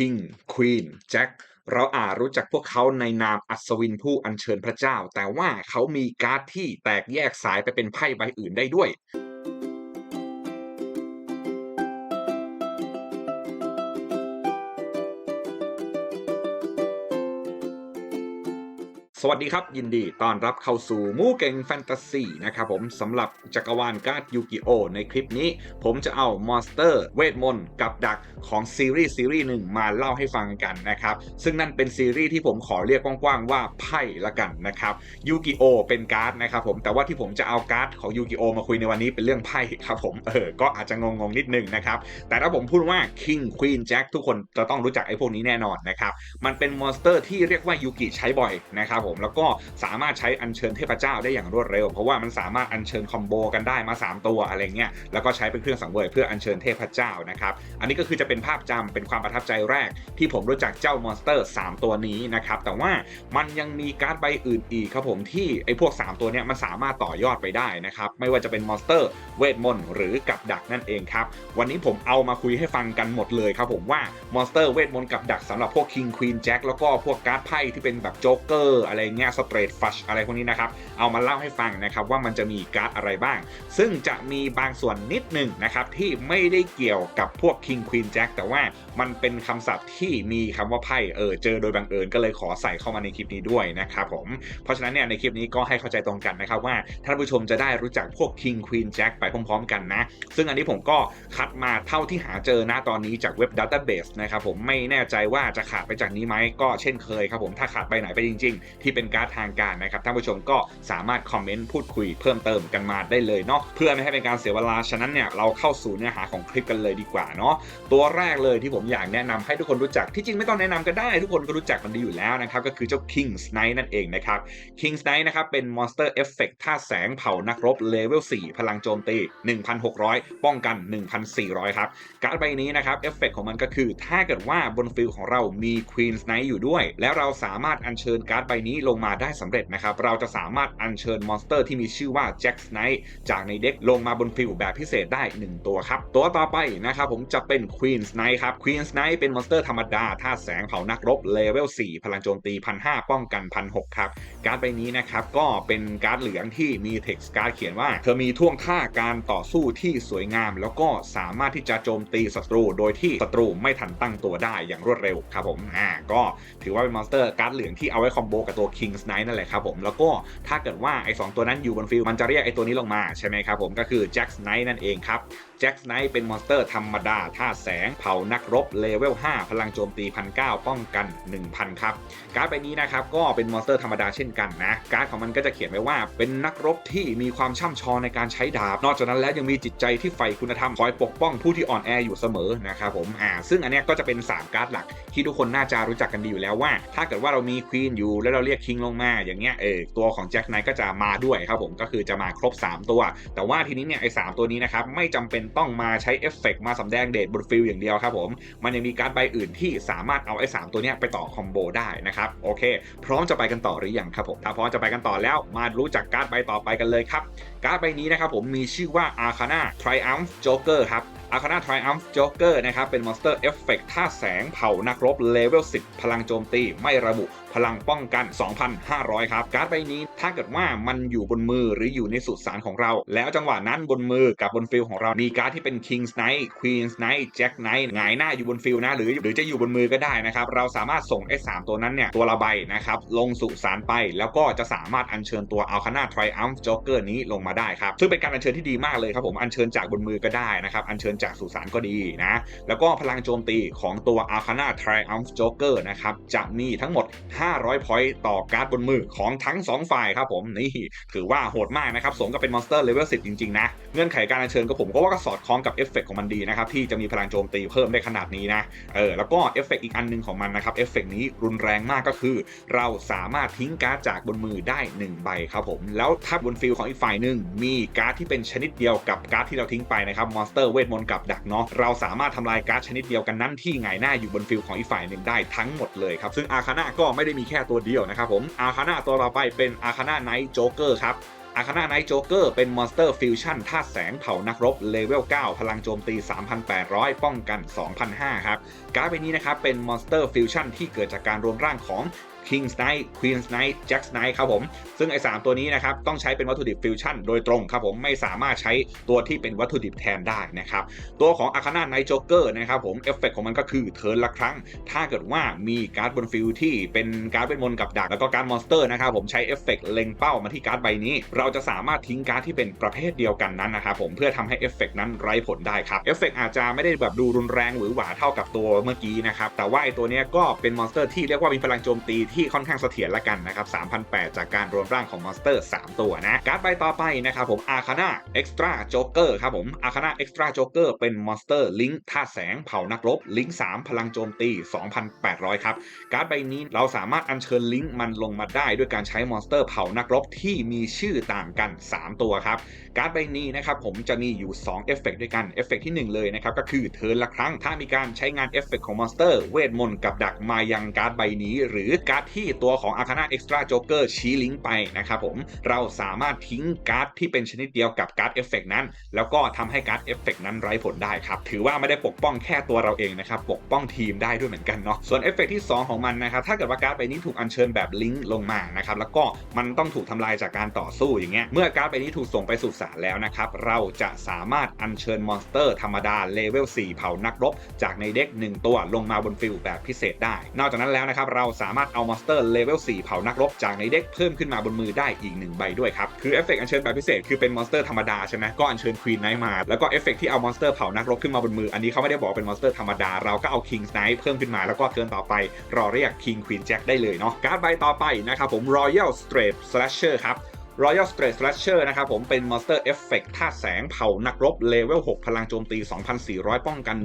King Queen Jack เราอาจรู้จักพวกเขาในนามอัศวินผู้อัญเชิญพระเจ้า แต่ว่าเขามีการ์ดที่แตกแยกสายไปเป็นไพ่ใบอื่นได้ด้วย สวัสดีครับ ยินดีต้อนรับเข้าสู่มูเก่งแฟนตาซีนะครับผมสำหรับจักรวาลการ์ดยูกิโอในคลิปนี้ ผมจะเอามอนสเตอร์เวทมนต์กับดักของซีรีส์ซีรีส์หนึ่งมาเล่าให้ฟังกันนะครับ ซึ่งนั่นเป็นซีรีส์ที่ผมขอเรียกกว้างๆว่าไพ่ละกันนะครับยูกิโอเป็นการ์ดนะครับผมแต่ว่าที่ผมจะเอาการ์ดของยูกิโอมาคุยในวันนี้เป็นเรื่องไพ่ครับผมเออก็อาจจะงงๆนิดนึงนะครับแต่ถ้าผมพูดว่า King Queen Jack ทุกคนจะต้องรู้จักไอ้พวกนี้แน่นอนนะครับมันเป็นมอนสเตอร์ที่เรียกว่ายูกิใช้บ่อยนะครับผมแล้วก็สามารถใช้อัญเชิญเทพเจ้าได้อย่างรวดเร็ว เพราะว่ามันสามารถอัญเชิญคอมโบกันได้มา 3 ตัวอะไรเงี้ยแล้วก็ใช้เป็นเครื่องสังเวยเพื่ออัญเชิญเทพเจ้านะครับอันนี้ก็คือจะเป็นภาพจำเป็นความประทับใจแรก ที่ผมรู้จักเจ้ามอนสเตอร์ 3 ตัวนี้นะครับแต่ว่ามันยังมีการ์ดใบอื่นอีกครับผมที่ไอ้พวก 3 ตัวเนี้ยมันสามารถต่อยอดไปได้นะครับไม่ว่าจะเป็นมอนสเตอร์เวทมนต์หรือกับดักนั่นเองครับวันนี้ผมเอามาคุยให้ฟังกันหมดเลยครับผมว่ามอนสเตอร์เวทมนต์กับดักสำหรับพวก King Queen Jack แล้วก็พวกการ์ดไพ่ที่เป็นแบบโจ๊กเกอร์อะไรเงี้ยสเตรทฟัชอะไรพวกนี้นะครับเอามาเล่าให้ฟังนะครับว่ามันจะมีการ์ดอะไรบ้าง ซึ่งจะมีบางส่วนนิดหนึ่งนะครับที่ไม่ได้เกี่ยวกับพวก King Queen Jack แต่ว่ามันเป็นคำศัพท์ที่มีคำว่าไพ่เออเจอโดยบังเอิญก็เลยขอใส่เข้ามาในคลิปนี้ด้วยนะครับผมเพราะฉะนั้นเนี่ยในคลิปนี้ก็ให้เข้าใจตรงกันนะครับว่าท่านผู้ชมจะได้รู้จักพวก King Queen Jack ไปพร้อม ๆ กันนะ ซึ่งอันนี้ผมก็คัดมาเท่าที่หาเจอนะตอนนี้จากเว็บ Database นะครับผมไม่แน่ใจว่าจะขาดไปจากนี้ไหมก็เช่นเคยครับผมถ้าขาดไปไหนไปจริง ๆ ทีเป็นการ์ดทางการนะครับท่านผู้ชมก็สามารถคอมเมนต์พูดคุยเพิ่มเติมกันมาได้เลยเนาะเพื่อไม่ให้เป็นการเสียเวลาฉะนั้นเนี่ยเราเข้าสู่เนื้อหาของคลิปกันเลยดีกว่าเนาะตัวแรกเลยที่ผมอยากแนะนำให้ทุกคนรู้จักที่จริงไม่ต้องแนะนำก็ได้ทุกคนก็รู้จักมันดีอยู่แล้วนะครับก็คือเจ้า King's Knight นั่นเองนะครับ King's Knight นะครับเป็นมอนสเตอร์เอฟเฟกต์ท่าแสงเผานักรบเลเวล4พลังโจมตี 1,600 ป้องกัน 1,400 ครับ การ์ดใบนี้นะครับเอฟเฟกต์ของมันก็คือ ถ้าเกิดว่าบนฟิลของเรามี Queen's Knight อยู่ด้วย แล้วเราสามารถอัญเชิญการ์ดใบนี้ลงมาได้สำเร็จนะครับ เราจะสามารถอัญเชิญมอนสเตอร์ที่มีชื่อว่า Jack Knight จากในเด็กลงมาบนฟิลแบบพิเศษได้ 1 ตัวครับ ตัวต่อไปนะครับผมจะเป็น Queen's Knight ครับ Queen's Knight เป็นมอนสเตอร์ธรรมดาท่าแสงเผานักรบเลเวล4พลังโจมตี1,500ป้องกัน1,600ครับการ์ดใบนี้นะครับก็เป็นการ์ดเหลืองที่มีเท็กซ์การ์ดเขียนว่า เธอมีท่วงท่าการต่อสู้ที่สวยงาม แล้วก็สามารถที่จะโจมตีศัตรู โดยที่ศัตรูไม่ทันตั้งตัวได้อย่างรวดเร็วครับผมอ่าก็ถือว่าเป็นมอนสเตอร์การ์ดเหลืองที่เอาไว้คอมโบกับตัว King's Knight นั่นแหละครับผมแล้วก็ถ้าเกิดว่าไอ้สองตัวนั้นอยู่บนฟิลมันจะเรียกไอ้ตัวนี้ลงมาใช่ไหมครับผมก็คือ Jack Knight นั่นเองครับแจ็คไนท์เป็นมอนสเตอร์ธรรมดาท่าแสงเผานักรบเลเวล 5 พลังโจมตี1,900ป้องกัน 1,000 ครับ การ์ดใบนี้นะครับก็เป็นมอนสเตอร์ธรรมดาเช่นกันนะ การ์ดของมันก็จะเขียนไว้ว่าเป็นนักรบที่มีความช่ำชองในการใช้ดาบ นอกจากนั้นแล้วยังมีจิตใจที่ใฝ่คุณธรรมคอยปกป้องผู้ที่อ่อนแออยู่เสมอนะครับผมอ่าซึ่งอันนี้ก็จะเป็น 3 การ์ดหลัก ที่ทุกคนน่าจะรู้จักกันดีอยู่แล้วว่า ถ้าเกิดว่าเรามีควีนอยู่แล้วเราเรียกคิงลงมาอย่างเงี้ยเออตัวของแจ็คไนท์ก็จะมาด้วยครับผมก็คือจะมาครบ 3 ตัว แต่ว่าทีนี้เนี่ยไอ้สตัวนี้นะครับไม่จำเป็นต้องมาใช้เอฟเฟกมาสำแดงเดทบนฟิลอย่างเดียวครับผมมันยังมีการ์ดใบอื่นที่สามารถเอาไอ้สตัวเนี้ไปต่อคอมโบได้นะครับโอเค พร้อมจะไปกันต่อหรือยังครับผมถ้าพร้อมจะไปกันต่อแล้วมารู้จักการ์ดใบต่อไปกันเลยครับการ์ดใบนี้นะครับผมมีชื่อว่า Arcana Triumph Joker ครับ Arcana Triumph Joker นะครับ เป็นมอนสเตอร์เอฟเฟกต์ท่าแสงเผานักรบเลเวล 10 พลังโจมตี ไม่ระบุพลังป้องกัน 2,500 ครับ การ์ดใบนี้ถ้าเกิดว่ามันอยู่บนมือหรืออยู่ในสุสานของเรา แล้วจังหวะนั้นบนมือกับบนฟิลของเรา มีการ์ดที่เป็น King's Knight Queen's Knight Jack Knight หงายหน้าอยู่บนฟิลนะ หรือหรือจะอยู่บนมือก็ได้นะครับ เราสามารถส่งไอ้3ตัวนั้นเนี่ยตัวละใบนะครับลงสุสานไปแล้วก็จะสามารถอัญเชิญตัว Arcana Triumph Joker นี้ลงมาได้ครับซึ่งเป็นการอัญเชิญที่ดีมากเลยครับผมอัญเชิญจากบนมือก็ได้นะครับอัญเชิญจากสุสานก็ดีนะ แล้วก็พลังโจมตีของตัว Arcana Triumph Joker นะครับ จะมีทั้งหมด 500 point ต่อการ์ดบนมือของทั้ง 2 ฝ่ายครับผมนี่ถือว่าโหดมากนะครับ สมกับเป็นมอนสเตอร์เลเวล10 จริง ๆ นะ เงื่อนไขการเชิญก็ผมก็ว่าก็สอดคล้องกับเอฟเฟกของมันดีนะครับ ที่จะมีพลังโจมตีเพิ่มได้ขนาดนี้นะเออแล้วก็เอฟเฟกอีกอันนึงของมันนะครับเอฟเฟกนี้รุนแรงมากก็คือ เราสามารถทิ้งการ์ดจากบนมือได้ 1 ใบครับผม แล้วถ้าบนฟิลของอีกฝ่ายหนึ่งมีการ์ดที่เป็นชนิดเดียวกับการ์ดที่เราทิ้งไปนะครับมอนสเตอร์เวทมนต์กับดักเนาะเราสามารถทำลายการ์ดชนิดเดียวกันนั้นที่หงหน้าอยู่บนฟิลของอีกฝ่ายหนึ่งได้ทั้งหมดเลยครับซึ่งอาคาน่าก็ไม่ได้มีแค่ตัวเดียวนะครับผมอาคาน่าตัวต่อไปเป็นอาคาน่าไนท์โจ๊กเกอร์ครับอาคา a าไนท์โจ๊กเกอร์เป็นมอนสเตอร์ฟิวชั่นธาตุแสงเผานักรบเลเวล 9 พลังโจมตี 3,800 ป้องกัน 2,500 ครับ การ์ดใบนี้นะครับ เป็นมอนสเตอร์ฟิวชั่นที่เกิดจากการรวมร่างของ King's Knight Queen's Knight Jack's Knight ครับผม ซึ่งไอ้สามตัวนี้นะครับต้องใช้เป็นวัตถุดิบฟิวชั่นโดยตรงครับผมไม่สามารถใช้ตัวที่เป็นวัตถุดิบแทนได้นะครับ ตัวของอาคา a าไนท์โจ๊กเกอร์นะครับผมเอฟเฟกของมันก็คือเทิร์นละครั้ง ถ้าเกิดว่ามีการ์ดบนฟิลที่เป็นการ์ดเป็นมนต์กับดักแล้วก็การ์ดมอนสเตอร์นะครับผมใช้เอฟเฟกเล็งเป้ามาที่การ์ดใบนี้ เราจะสามารถทิ้งการ์ดที่เป็นประเภทเดียวกันนั้นนะครับผมเพื่อทำให้เอฟเฟกนั้นไร้ผลได้ครับเอฟเฟกอาจจะไม่ได้แบบดูรุนแรงหรือหวาเท่ากับตัวเมื่อกี้นะครับแต่ว่าไอ้ตัวนี้ก็เป็นมอนสเตอร์ที่เรียกว่ามีพลังโจมตีทค่อนข้างเสถียรละกันนะครับ3,008 จากการรวมร่างของมอนสเตอร์ 3 ตัวนะการ์ดใบต่อไปนะครับผมอาคา a าเอ็กซ์ตร้าโจ๊กเกอร์ครับผมอาคา a าเอ็กซ์ตร้าโจ๊กเกอร์เป็นมอนสเตอร์ลิงค์ธาตุแสงเผานักรบลิงค์3พลังโจมตี 2,800 ครับ การ์ดใบนี้เราสามารถอัญเชิญลิงก์มันลงมาได้ด้วยการใช้มอนสเตอร์เผานักรบที่มีชื่อต่างกัน 3 ตัวครับ การ์ดใบนี้นะครับผมจะมีอยู่2เอฟเฟกด้วยกันเอฟเฟกที่ 1 เลยนะครับก็คือเทิร์นละครั้งถ้ามีการใช้งานเอฟเฟกของมอนสเตอร์เวทมนต์กับดักมายังการ์ดใบนี้ หรือการดที่ตัวของอาคา a าเอ็กซ์ตร้าโจ๊กเกอร์ชี้ลิงก์ไปนะครับผมเราสามารถทิ้งการ์ดที่เป็นชนิดเดียวกับการ์ดเอฟเฟกนั้น แล้วก็ทำให้การ์ดเอฟเฟกนั้นไร้ผลได้ครับ ถือว่าไม่ได้ปกป้องแค่ตัวเราเองนะครับ ปกป้องทีมได้ด้วยเหมือนกันเนาะส่วนเอฟเฟกที่ 2 ของมันนะครับ ถ้าเกิดว่าการ์ดใบนี้ถูกอัญเชิญแบบลิงก์ลงมานะครับแล้วก็มันต้องถูกทำลายจากการต่อสู้อย่างเงี้ยเมื่อการ์ดใบนี้ถูกส่งไปสู่ศาลแล้วนะครับเราจะสามารถอัญเชิญมอนสเตอร์ธรรมดาเลเวล4เผานักรบจากในเด็ก1 ตัวลงมาบนฟิลแบบพิเศษได้ นอกจากนั้นแล้วนะครับเราสามารถเอามอนสเตอร์เลเวล4เผานักรบจากในเด็กเพิ่มขึ้นมาบนมือได้อีก1ใบด้วยครับ คือเอฟเฟกอัญเชิญแบบพิเศษคือเป็นมอนสเตอร์ธรรมดาใช่ไหมก็อัญเชิญควีนไนท์มา แล้วก็เอฟเฟกที่เอามอนสเตอร์เผานักรบขึ้นมาบนมือ อันนี้เขาไม่ได้บอกเป็นมอนสเตอร์ธรรมดา เราก็เอาคิงส์ไนท์เพิ่มขึ้นมา แล้วก็เทิร์นต่อไปรอเรียกคิงควีนแจ็คได้เลยเนาะการ์ดใบต่อไปนะครับผม Royal Straight Slasher ครับ Royal Straight Slasher นะครับผมเป็นมอนสเตอร์เอฟเฟกต์ธาตุแสงเผานักรบเลเวล 6 พลังโจมตี 2,400 ป้องกัน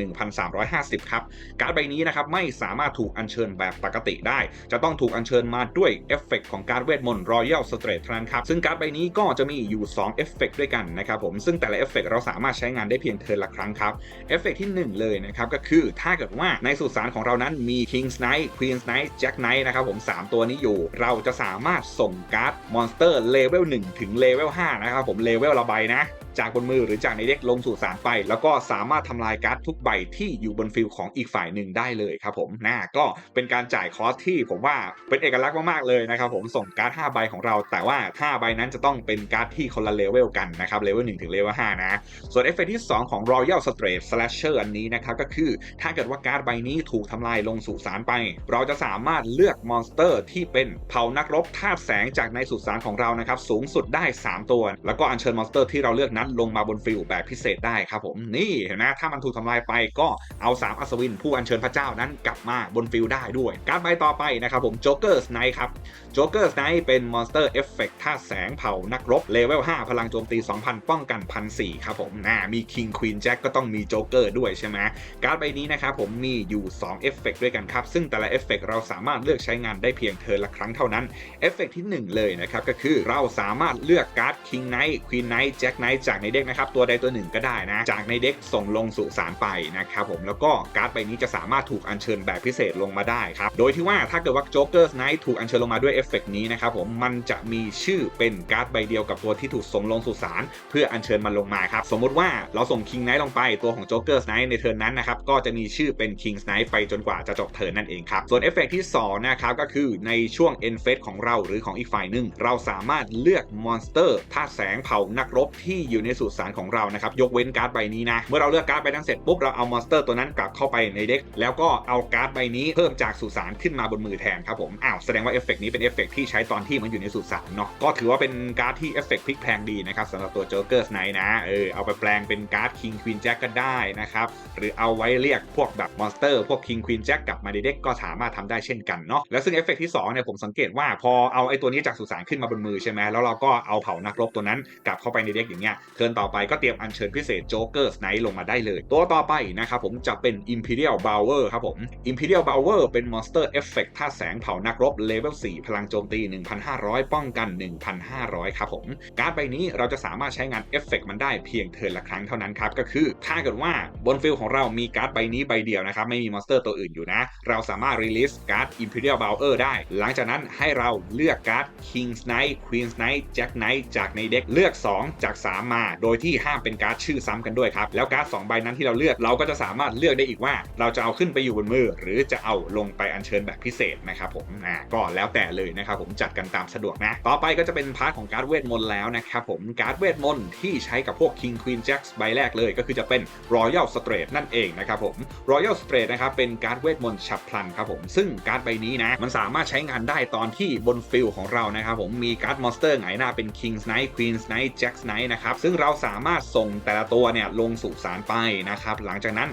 1,350 ครับ การ์ดใบนี้นะครับไม่สามารถถูกอัญเชิญแบบปกติได้ จะต้องถูกอัญเชิญมาด้วยเอฟเฟกต์ของการ์ดเวทมนต์ Royal Straight เท่านั้นครับ ซึ่งการ์ดใบนี้ก็จะมีอยู่ 2 เอฟเฟกต์ด้วยกันนะครับผม ซึ่งแต่ละเอฟเฟกต์เราสามารถใช้งานได้เพียงเทิร์นละครั้งครับ เอฟเฟกต์ที่ 1 เลยนะครับก็คือถ้าเกิดว่าในสุสานของเรานั้นมี King's Knight Queen's Knight Jack Knight นะครับผม 3 ตัวนี้อยู่ เราจะสามารถส่งการ์ดมอนสเตอร์เลเวล1 ถึงเลเวล5นะครับผมเลเวลละใบนะ จากบนมือหรือจากในเด็กลงสู่สารไป แล้วก็สามารถทำลายการ์ดทุกใบที่อยู่บนฟิลของอีกฝ่ายหนึ่งได้เลยครับผมนะก็เป็นการจ่ายคอสที่ผมว่าเป็นเอกลักษณ์มากๆเลยนะครับผมส่งการ์ด5ใบของเรา แต่ว่า 5 ใบนั้นจะต้องเป็นการ์ดที่คนละเลเวลกันนะครับเลเวล1ถึงเลเวล5นะ ส่วนเอฟเฟกที่ 2 ของ Royal Straight Slasher อันนี้นะครับก็คือถ้าเกิดว่าการ์ดใบนี้ถูกทำลายลงสู่สารไป เราจะสามารถเลือกมอนสเตอร์ที่เป็นเผานักรบธาตุแสงจากในสุสานของเรานะครับสูงสุดได้ 3 ตัว แล้วก็อัญเชิญมอนสเตอร์ที่เราเลือกนั้นลงมาบนฟิลแบบพิเศษได้ครับผมนี่เห็นไหมถ้ามันถูกทำลายไปก็เอา 3 อัศวิน ผู้อัญเชิญพระเจ้านั้นกลับมาบนฟิลได้ด้วย การใบต่อไปนะครับผมโจ๊กเกอร์สไนท์ครับโจ๊กเกอร์สไนท์เป็นมอนสเตอร์เอฟเฟกต์ท่าแสงเผานักรบเลเวล 5 พลังโจมตี 2,000 ป้องกัน 1,400 ครับผมนะมีคิงควีนแจ็คก็ต้องมีโจ๊กเกอร์ด้วยใช่ไหมการ์ดใบนี้นะครับผมมีอยู่2เอฟเฟกต์ด้วยกันครับ ซึ่งแต่ละเอฟเฟกต์เราสามารถเลือกใช้งานได้เพียงเทิร์นละครั้งเท่านั้นเอฟเฟกต์ที่ 1 เลยนะครับก็คือเราสามารถเลือกการ์ดคิงไนท์ควีนไนท์แจ็คไนท์จากากในเด็กนะครับตัวใดตัวหนึ่งก็ได้นะจากในเด็กส่งลงสู่สารไปนะครับผมแล้วก็การ์ดใบนี้จะสามารถถูกอัญเชิญแบบพิเศษลงมาได้ครับโดยที่ว่าถ้าเกิดว่าโจ๊กเกอร์สไนท์ถูกอัญเชิญลงมาด้วยเอฟเฟกต์นี้นะครับผมมันจะมีชื่อเป็นการ์ดใบเดียวกับตัวที่ถูกส่งลงสู่สารเพื่ออัญเชิญมันลงมาครับสมมุติว่าเราส่งคิงไนท์ลงไปตัวของโจ๊กเกอร์สไนท์ในเทิร์นนั้นนะครับก็จะมีชื่อเป็นคิงไนท์ไปจนกว่าจะจบเทิร์นนั่นเองครับส่วนเอฟเฟกต์ที่2นะครับก็คือในช่วงเอ็นเฟสของเราหรือของอีกฝ่ายหนึ่งเราสามารถเลือกมอนสเตอร์ธาตุแสงเผานักรบที่อยู่ในสุสานของเรานะครับยกเว้นการ์ดใบนี้นะเมื่อเราเลือกการ์ดใบนั้นเสร็จปุ๊บเราเอามอนสเตอร์ตัวนั้นกลับเข้าไปในเด็กแล้วก็เอาการ์ดใบนี้เพิ่มจากสุสานขึ้นมาบนมือแทนครับผมอ้าวแสดงว่าเอฟเฟกนี้เป็นเอฟเฟกที่ใช้ตอนที่มันอยู่ในสุสานเนาะก็ถือว่าเป็นการ์ดที่เอฟเฟกพลิกแพลงดีนะครับสำหรับตัวโจ๊กเกอร์สไนนะเออเอาไปแปลงเป็นการ์ดคิงควีนแจ็คก็ได้นะครับหรือเอาไว้เรียกพวกแบบมอนสเตอร์พวกคิงควีนแจ็คกลับมาในเด็กก็สามารถทำได้เช่นกันเนาะแล้วซึ่งเอฟเฟกที่2เนี่ยผมสังเกตว่าพอเอาไอ้ตัวนี้จากสุสานขึ้นมาบนมือใช่ไหมแล้วเราก็เอาเผานักรบตัวนั้นกลับเข้าไปในเด็กอย่างเงี้ยเทิร์นต่อไปก็เตรียมอัญเชิญพิเศษโจ๊กเกอร์สไนท์ลงมาได้เลย ตัวต่อไปนะครับผมจะเป็น Imperial Bower ครับผม Imperial Bower เป็นมอนสเตอร์เอฟเฟกท่าแสงเผานักรบเลเวล4พลังโจมตี 1,500 ป้องกัน 1,500 ครับผม การดใบนี้เราจะสามารถใช้งานเอฟเฟกต์มันได้เพียงเทิร์นละครั้งเท่านั้นครับ ก็คือถ้าเกิดว่าบนฟิลของเรามีการ์ดใบนี้ใบเดียวนะครับ ไม่มีมอนสเตอร์ตัวอื่นอยู่นะ เราสามารถรีลิสการ์ด Imperial Bower ได้ หลังจากนั้นให้เราเลือกการ์ด King's Knight Queen's Knight Jack Knight จากในเด็กเลือก 2 จาก 3 มาโดยที่ห้ามเป็นการ์ดชื่อซ้ำกันด้วยครับ แล้วการ์ด2ใบนั้นที่เราเลือกเราก็จะสามารถเลือกได้อีกว่า เราจะเอาขึ้นไปอยู่บนมือ หรือจะเอาลงไปอัญเชิญแบบพิเศษนะครับผมอ่าก็แล้วแต่เลยนะครับผมจัดกันตามสะดวกนะ ต่อไปก็จะเป็นพาร์ทของการ์ดเวทมนต์แล้วนะครับผมการ์ดเวทมนต์ที่ใช้กับพวก King Queen Jack ใบแรกเลยก็คือจะเป็น Royal Straight นั่นเองนะครับผม Royal Straight นะครับเป็นการ์ดเวทมนต์ฉับพลันครับผมซึ่งการ์ดใบนี้นะมันสามารถใช้งานได้ตอนที่บนฟิลของเรานะครับผมมีการ์ดมอนสเตอร์ไงหน้าเป็น King's Knight Queen's Knight Jack's Knight นะครับซึ่งเราสามารถส่งแต่ละตัวเนี่ยลงสู่สารไปนะครับ หลังจากนั้น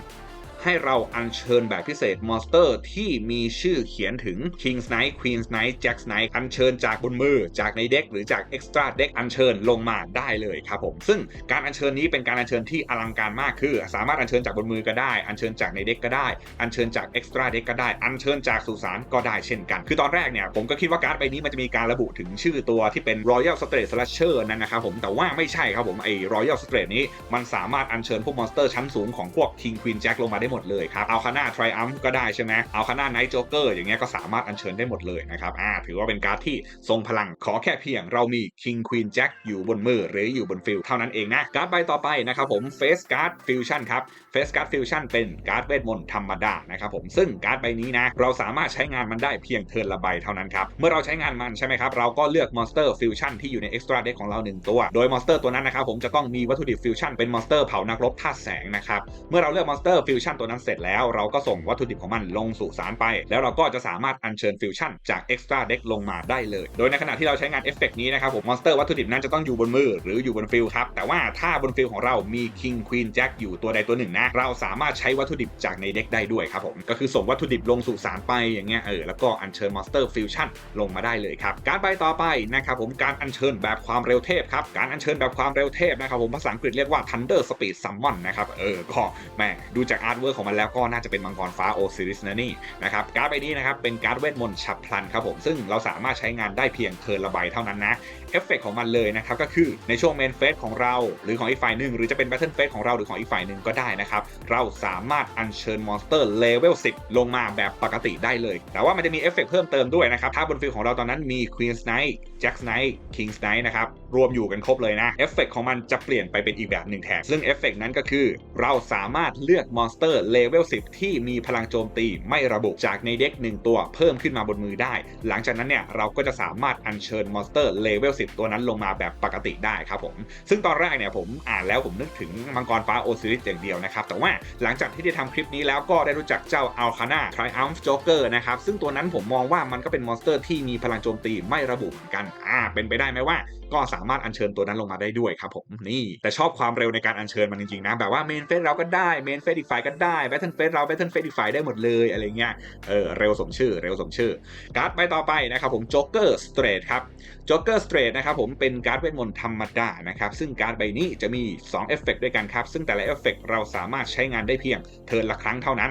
ให้เราอัญเชิญแบบพิเศษมอนสเตอร์ที่มีชื่อเขียนถึง King's Knight Queen's Knight Jack's Knight อัญเชิญจากบนมือจากในเด็กหรือจาก Extra Deck อัญเชิญลงมาได้เลยครับผม ซึ่งการอัญเชิญนี้เป็นการอัญเชิญที่อลังการมากคือ สามารถอัญเชิญจากบนมือก็ได้ อัญเชิญจากในเด็กก็ได้ อัญเชิญจาก Extra Deck ก็ได้ อัญเชิญจากสุสานก็ได้เช่นกัน คือตอนแรกเนี่ยผมก็คิดว่าการ์ดใบนี้มันจะมีการระบุถึงชื่อตัวที่เป็น Royal Straight Slasher นั่นนะครับผม แต่ว่าไม่ใช่ครับผมไอ้ Royal Straight นี้มันสามารถอัญเชิญพวกมอนสเตอร์ชั้นสูงของพวก King Queen Jack ลงมาได้หมดเลยครับเอาคาน่า Triumph ก็ได้ใช่ไหมเอาคาน่า Night Joker อร์อย่างเงี้ยก็สามารถอัญเชิญได้หมดเลยนะครับอ่าถือว่าเป็นการ์ดที่ทรงพลังขอแค่เพียงเรามี King Queen Jack อยู่บนมือหรืออยู่บนฟิลเท่านั้นเองนะการ์ดใบต่อไปนะครับผม Face Card Fusion ครับ Face Card Fusion เป็นการ์ดเวทมนต์ธรรมดานะครับผมซึ่งการ์ดใบนี้นะเราสามารถใช้งานมันได้เพียงเทิร์นละใบเท่านั้นครับ เมื่อเราใช้งานมันใช่ไหมครับ เราก็เลือก Monster Fusion ที่อยู่ใน Extra Deck ของเราหนึ่งตัว โดย Monster ตัวนั้นนะครับผมจะต้องมีวัตถุดิบ Fusion เป็น Monster เผานักรบธาตุแสงนะครับ เมื่อเราเลือก Monster Fusion ตัวนั้ัวนั้นเสร็จแล้วเราก็ส่งวัตถุดิบของมันลงสู่สารไป แล้วเราก็จะสามารถอัญเชิญฟิวชั่นจาก Extra Deck ลงมาได้เลย โดยในขณะที่เราใช้งานเอฟเฟกนี้นะครับผมมอนสเตอร์วัตถุดิบนั้นจะต้องอยู่บนมือหรืออยู่บนฟิลครับแต่ว่าถ้าบนฟิลของเรามี King Queen Jack อยู่ตัวใดตัวหนึ่งนะเราสามารถใช้วัตถุดิบจากในเด็กได้ด้วยครับผมก็คือส่งวัตถุดิบลงสู่สารไปอย่างเงี้ยเออแล้วก็อัญเชิญมอนสเตอร์ฟิวชั่นลงมาได้เลยครับการไปต่อไปนะครับผมการอัญเชิญแบบความเร็วเทพครับการอัญเชิญแบบความเร็วเทพนะครับผมภาษาอังกฤษเรียกว่า Thunder Speed Summon นะครับเออก็แหม่ดูจากอาร์ตเวิร์ของมันแล้วก็น่าจะเป็นมังกรฟ้าโอซิริสนะนี่นะครับการ์ดใบนี้นะครับเป็นการ์ดเวทมนต์ฉับพลันครับผมซึ่งเราสามารถใช้งานได้เพียงเทิร์นละใบเท่านั้นนะ เอฟเฟกของมันเลยนะครับก็คือในช่วงเมนเฟสของเรา หรือของอีกฝ่ายหนึ่งหรือจะเป็นแบทเทิลเฟสของเราหรือของอีกฝ่ายหนึ่งก็ได้นะครับเราสามารถอัญเชิญมอนสเตอร์เลเวล10 ลงมาแบบปกติได้เลย แต่ว่ามันจะมีเอฟเฟกเพิ่มเติมด้วยนะครับถ้าบนฟิลของเราตอนนั้นมี Queen's Knight Jack's Knight King's Knight นะครับรวมอยู่กันครบเลยนะเอฟเฟกของมันจะเปลี่ยนไปเป็นอีกแบบหนึ่งแทนซึ่งเอฟเฟกนั้นก็คือเราสามารถเลือกมอนสเตอร์เลเวล10 ที่มีพลังโจมตีไม่ระบุจากในเด็กหนึ่งตัวเพิ่มขึ้นมาบนมือได้ หลังจากนั้นเนี่ยเราก็จะสามารถอัญเชิญมอนสเตอร์เลเวล10ตัวนั้นลงมาแบบปกติได้ครับผม ซึ่งตอนแรกเนี่ยผมอ่านแล้วผมนึกถึงมังกรฟ้าโอซิริสอย่างเดียวนะครับ แต่ว่าหลังจากที่ได้ทำคลิปนี้แล้วก็ได้รู้จักเจ้าอัลคาน่าทริอัมฟ์โจ๊กเกอร์นะครับ ซึ่งตัวนั้นผมมองว่ามันก็เป็นมอนสเตอร์ที่มีพลังโจมตีไม่ระบุเหมือนกันอ่าเป็นไปได้ไหมว่าก็สามารถอัญเชิญตัวนั้นลงมาได้ด้วยครับผมนี่แต่ชอบความเร็วในการอัญเชิญมันจริงๆนะแบบว่าเมนเฟสเราก็ได้เมนเฟสอีกฝ่ายก็ได้แบทเทิลเฟสเราแบทเทิลเฟสอีกฝ่ายได้หมดเลยอะไรเงี้ยเออเร็วสมชื่อเร็วสมชื่อการ์ดใบต่อไปนะครับผมโจ๊กเกอร์สเตรทครับโจ๊กเกอร์สเตรทนะครับผมเป็นการ์ดเวทมนต์ธรรมดานะครับซึ่งการ์ดใบนี้จะมี2เอฟเฟกด้วยกันครับซึ่งแต่ละเอฟเฟกเราสามารถใช้งานได้เพียงเทิร์นละครั้งเท่านั้น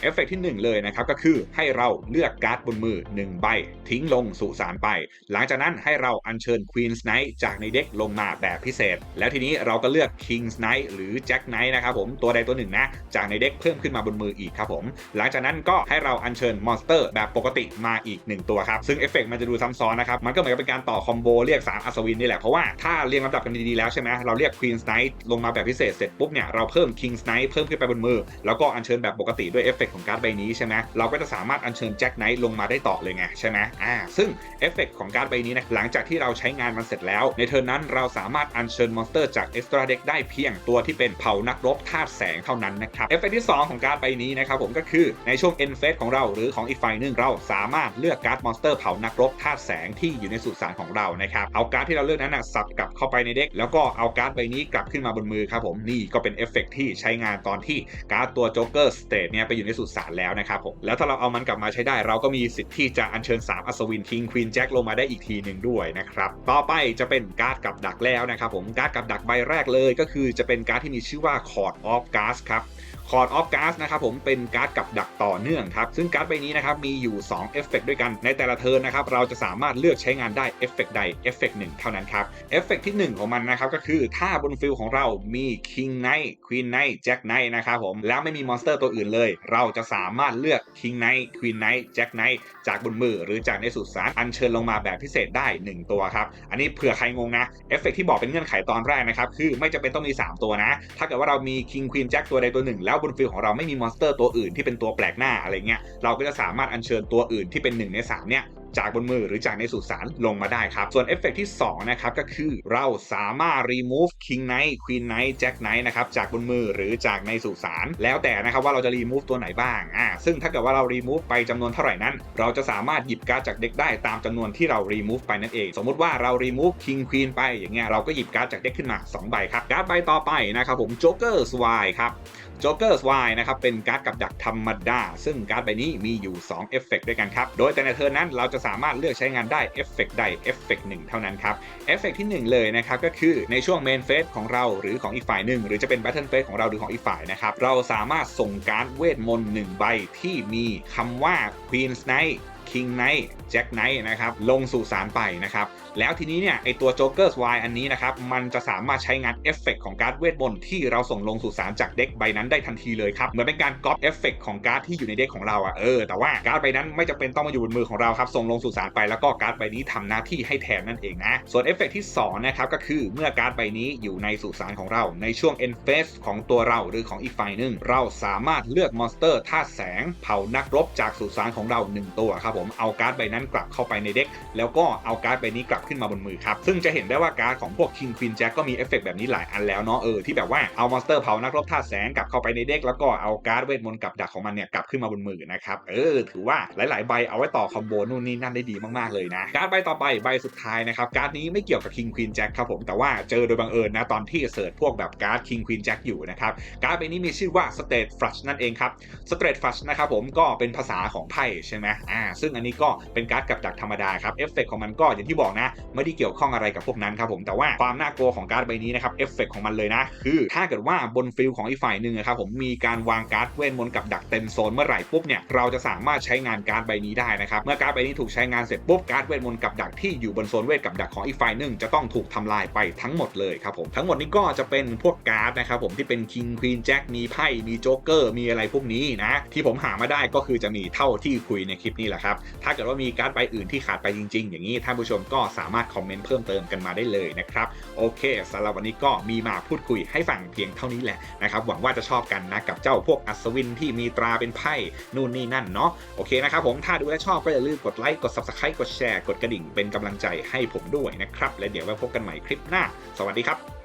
เอฟเฟกที่ 1 เลยนะครับก็คือให้เราเลือกการ์ดบนมือ 1 ใบ ทิ้งลงสู่สารไป หลังจากนั้นให้เราอัญเชิญ Queen's Knight จากในเด็กลงมาแบบพิเศษ แล้วทีนี้เราก็เลือก King's Knight หรือ Jack Knight นะครับผมตัวใดตัวหนึ่งนะจากในเด็กเพิ่มขึ้นมาบนมืออีกครับผม หลังจากนั้นก็ให้เราอัญเชิญมอนสเตอร์แบบปกติมาอีก 1 ตัวครับซึ่งเอฟเฟกมันจะดูซ้ำซ้อนนะครับมันก็เหมือนกับเป็นการต่อคอมโบเรียก3อัศวินนี่แหละเพราะว่าถ้าเรียงลำดับกันดีๆแล้วใช่ไหมเราเรียก Queen's Knight ลงมาแบบพิเศษเสร็จปุ๊บเนี่ยเราเพิ่ม King's Knight เพิ่มขึ้นไปบนมือ แล้วก็อัญเชิญแบบปกติด้วยเอฟเฟกของการ์ดใบนี้ใช่ไหมเราก็จะสามารถอัญเชิญ Jack Knight ลงมาได้ต่อเลยไงใช่ไหมอ่าซึ่งเอฟเฟกของการ์ดใบนี้นะหลังจากที่เราใช้งานมันเสร็จแล้ว ในเทิร์นนั้นเราสามารถอัญเชิญมอนสเตอร์จาก Extra Deck ได้เพียงตัวที่เป็นเผ่านักรบธาตุแสงเท่านั้นนะครับเอฟเฟกที่ 2 ของการ์ดใบนี้นะครับผมก็คือในช่วง end phase ของเราหรือของอีกฝ่ายหนึ่งเราสามารถเลือกการ์ดมอนสเตอร์เผ่านักรบธาตุแสงที่อยู่ในสุสานของเรานะครับเอาการ์ดที่เราเลือกนั้นนะสับกลับเข้าไปในเด็กแล้วก็เอาการ์ดใบนี้กลับขึ้นมาบนมือครับผมนี่ก็เป็นเอฟเฟกที่ใช้งานตอนที่การ์ดตัวโจ๊กเกอร์สเตทเนี่ยไปอยู่ในสุสานแล้วนะครับผมแล้วถ้าเราเอามันกลับมาใช้ได้ เราก็มีสิทธิ์ที่จะอัญเชิญ 3 อัศวินคิงควีนแจ็คลงมาได้อีกทีหนึ่งด้วยนะครับต่อไปจะเป็นการ์ดกับดักแล้วนะครับผมการ์ดกับดักใบแรกเลย ก็คือจะเป็นการ์ดที่มีชื่อว่า Court of Gas ครับคอร์ดออฟการ์ดนะครับผมเป็นการ์ดกับดักต่อเนื่องครับ ซึ่งการ์ดใบนี้นะครับมีอยู่2เอฟเฟกด้วยกันในแต่ละเทิร์นนะครับเราจะสามารถเลือกใช้งานได้เอฟเฟกใดเอฟเฟกหนึ่งเท่านั้นครับเอฟเฟกที่ 1 ของมันนะครับก็คือถ้าบนฟิลของเรามี King Knight Queen Knight Jack Knight นะครับผมแล้วไม่มีมอนสเตอร์ตัวอื่นเลยเราจะสามารถเลือกคิงไนท์ควีนไนท์แจ็คไนท์จากบนมือหรือจากในสุสานอัญเชิญลงมาแบบพิเศษได้ 1 ตัวครับ อันนี้เผื่อใครงงนะเอฟเฟกที่บอกเป็นเงื่อนไขตอนแรกนะครับ คือไม่จำเป็นต้องมี 3 ตัวนะ ถ้าเกิดว่าเรามีคิงควีนแจ็คตัวใดตัวหนึ่ง แล้วบนฟิลของเราไม่มีมอนสเตอร์ตัวอื่นที่เป็นตัวแปลกหน้าอะไรเงี้ยเราก็จะสามารถอัญเชิญตัวอื่นที่เป็น1ใน3เนี่ย จากบนมือหรือจากในสุสานลงมาได้ครับ ส่วนเอฟเฟกที่2นะครับก็คือเราสามารถ remove king knight queen knight jack knight นะครับจากบนมือหรือจากในสุสานแล้วแต่นะครับว่าเราจะ remove ตัวไหนบ้างอ่าซึ่งถ้าเกิดว่าเรา remove ไปจำนวนเท่าไหร่นั้น เราจะสามารถหยิบการ์ดจากเด็กได้ตามจำนวนที่เรา remove ไปนั่นเอง สมมุติว่าเรา remove king queen ไปอย่างเงี้ยเราก็หยิบการ์ดจากเด็กขึ้นมา2ใบครับการ์ดใบต่อไปนะครับผม joker swine ครับ Joker's Y นะครับเป็นการ์ดกับดักธรรมดา ซึ่งการ์ดใบนี้มีอยู่ 2 เอฟเฟกด้วยกันครับ โดยแต่ในเทิร์นั้นเราจะสามารถเลือกใช้งานได้เอฟเฟกใดเอฟเฟกหนึ่งเท่านั้นครับเอฟเฟกที่ 1 เลยนะครับก็คือในช่วงเมนเฟสของเราหรือของอีกฝ่ายหนึ่งหรือจะเป็นแบทเทิลเฟสของเราหรือของอีกฝ่ายนะครับเราสามารถส่งการ์ดเวทมนต์หนึ่งใบที่มีคำว่า Queen's Knight King Knight Jack Knight นะครับลงสู่สารไปนะครับแล้วทีนี้เนี่ยไอตัว Joker's Y อันนี้นะครับมันจะสามารถใช้งานเอฟเฟกของการ์ดเวทมนต์ที่เราส่งลงสู่สารจากเด็กใบนั้นได้ทันทีเลยครับเหมือนเป็นการก๊อปเอฟเฟกของการ์ดที่อยู่ในเด็กของเราอะเออแต่ว่าการ์ดใบนั้นไม่จำเป็นต้องมาอยู่บนมือของเราครับส่งลงสู่สารไปแล้วก็การ์ดใบนี้ทำหน้าที่ให้แทนนั่นเองนะส่วนเอฟเฟกที่2นะครับก็คือเมื่อการ์ดใบนี้อยู่ในสุสานของเรา ในช่วง end phase ของตัวเราหรือของอีกฝ่ายหนึ่งเราสามารถเลือกมอนสเตอร์ธาตุแสงเผานักรบจากสุสานของเราหนึ่งตัวครับผมเอาการ์ดใบนั้นกลับเข้าไปในเด็ก แล้วก็เอาการ์ดใบนี้กลับขึ้นมาบนมือครับ ซึ่งจะเห็นได้ว่าการ์ดของพวก King Queen Jack ก็มีเอฟเฟกต์แบบนี้หลายอันแล้วเนาะเออที่แบบว่าเอามอนสเตอร์เผานักรบธาตุแสงกลับเข้าไปในเด็ก แล้วก็เอาการ์ดเวทมนต์กับดักของมันเนี่ยกลับขึ้นมาบนมือนะครับเออถือว่าหลาย ๆ ใบเอาไว้ต่อคอมโบนู่นนี่นั่นได้ดีมากๆเลยนะการ์ดใบต่อไปใบสุดท้ายนะครับการ์ดนี้ไม่เกี่ยวกับ King Queen Jack ครับผมแต่ว่าเจอโดยบังเอิญนะตอนที่เสิร์ชพวกแบบการ์ด King Queen Jack อยู่นะครับการ์ดใบนี้มีชื่อว่า State Flush นั่นเองครับ State Flush นะครับผมก็เป็นภาษาของไพ่ใช่ไหมอ่าซึ่งอันนี้ก็เป็นการ์ดกับดักธรรมดาครับเอฟเฟกของมันก็อย่างที่บอกนะ ไม่ได้เกี่ยวข้องอะไรกับพวกนั้นครับผมแต่ว่าความน่ากลัวของการ์ดใบนี้นะครับเอฟเฟกของมันเลยนะ คือถ้าเกิดว่าบนฟิลของอีกฝ่ายหนึ่งนะครับผมมีการวางการ์ดเวทมนต์กับดักเต็มโซนเมื่อไหร่ปุ๊บเนี่ยเราจะสามารถใช้งานการ์ดใบนี้ได้นะครับเมื่อการ์ดใบนี้ถูกใช้งานเสร็จปุ๊บการ์ดเวทมนต์กับดักที่อยู่บนโซนเวทกับดักของอีกฝ่ายหนึ่งจะต้องถูกทำลายไปทั้งหมดเลยครับผมทั้งหมดนี้ก็จะเป็นพวกการ์ดนะครับผมที่เป็น King Queen Jack มีไพ่มีโจ๊กเกอร์มีอะไรพวกนี้นะที่ผมหามาได้ก็คือจะมีเท่าที่คุยในคลิปนี้แหละครับถ้าเกิดว่ามีการ์ดใบอื่นที่ขาดไปจริง ๆ อย่างนี้ท่านผู้ชมก็สามารถคอมเมนต์เพิ่มเติมกันมาได้เลยนะครับโอเคสำหรับวันนี้ก็มีมาพูดคุยให้ฟังเพียงเท่านี้แหละนะครับหวังว่าจะชอบกันนะกับเจ้าพวกอัศวินที่มีตราเป็นไพ่นู่นนี่นั่นเนาะโอเคนะครับผมถ้าดูและชอบก็อย่าลืมกดไลค์กด subscribe กดแชร์กดกระดิ่งเป็นกำลังใจให้ผมด้วยนะครับและเดี๋ยวไว้พบกันใหม่คลิปหน้า สวัสดีครับ